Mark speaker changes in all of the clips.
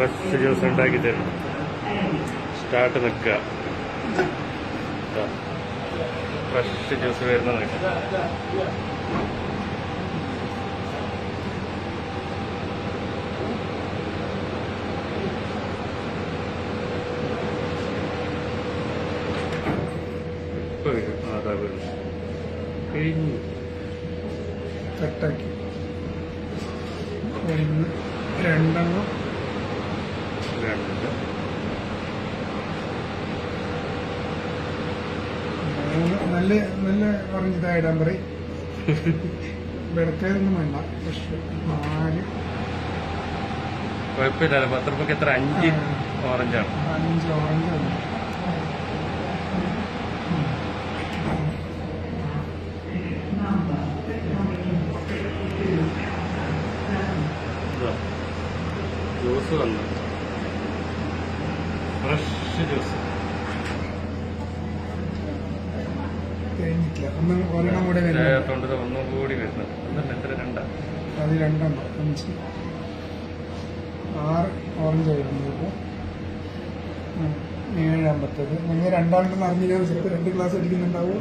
Speaker 1: Fresh juice ഉണ്ടാക്കി തരുന്നു start നിൽക്കുക ഫ്രഷ് ജ്യൂസ് വരുന്ന നിൽക്കുക
Speaker 2: രണ്ടെണ്ണം. മൂന്ന് നല്ല നല്ല ഓറഞ്ച് ഇതാ ഇടാൻ പറയും. വെളുത്തേതൊന്നും വേണ്ട. പക്ഷെ നാല്.
Speaker 1: കുഴപ്പമില്ല പത്ത് എത്ര? അഞ്ച് ഓറഞ്ചാണ്
Speaker 2: അഞ്ച് ഓറഞ്ച്.
Speaker 1: ജ്യൂസ് വന്നു. ഫ്രഷ് ജ്യൂസ്
Speaker 2: കഴിഞ്ഞിട്ടില്ല. ഒന്ന് ഒരെണ്ണം കൂടെ വരുന്നുണ്ട്
Speaker 1: തൊണ്ടത് ഒന്നും കൂടി വരുന്നത് ഒന്നല്ല എത്ര രണ്ടാ?
Speaker 2: അത് രണ്ടെണ്ണം. അഞ്ച്. ആറ് ഓറഞ്ച് ഇപ്പോൾ ഏഴാമ്പത്തത് നിങ്ങൾ രണ്ടാളുടെ അറിഞ്ഞില്ല. ചിലപ്പോൾ രണ്ട് ക്ലാസ് അടിക്കുന്നുണ്ടാവും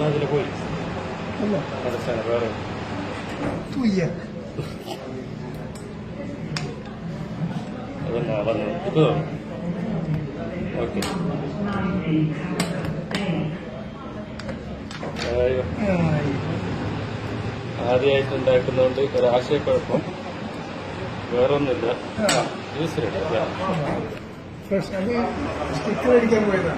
Speaker 1: هذا
Speaker 2: كويس
Speaker 1: والله هذا
Speaker 2: سنة
Speaker 1: وياك اظن اظن أوكي
Speaker 2: أيوه
Speaker 1: ആദ്യമായിട്ട് ഉണ്ടാക്കുന്നതുകൊണ്ട് ഒരാശയക്കുഴപ്പം വേറൊന്നുമില്ല. Juice ready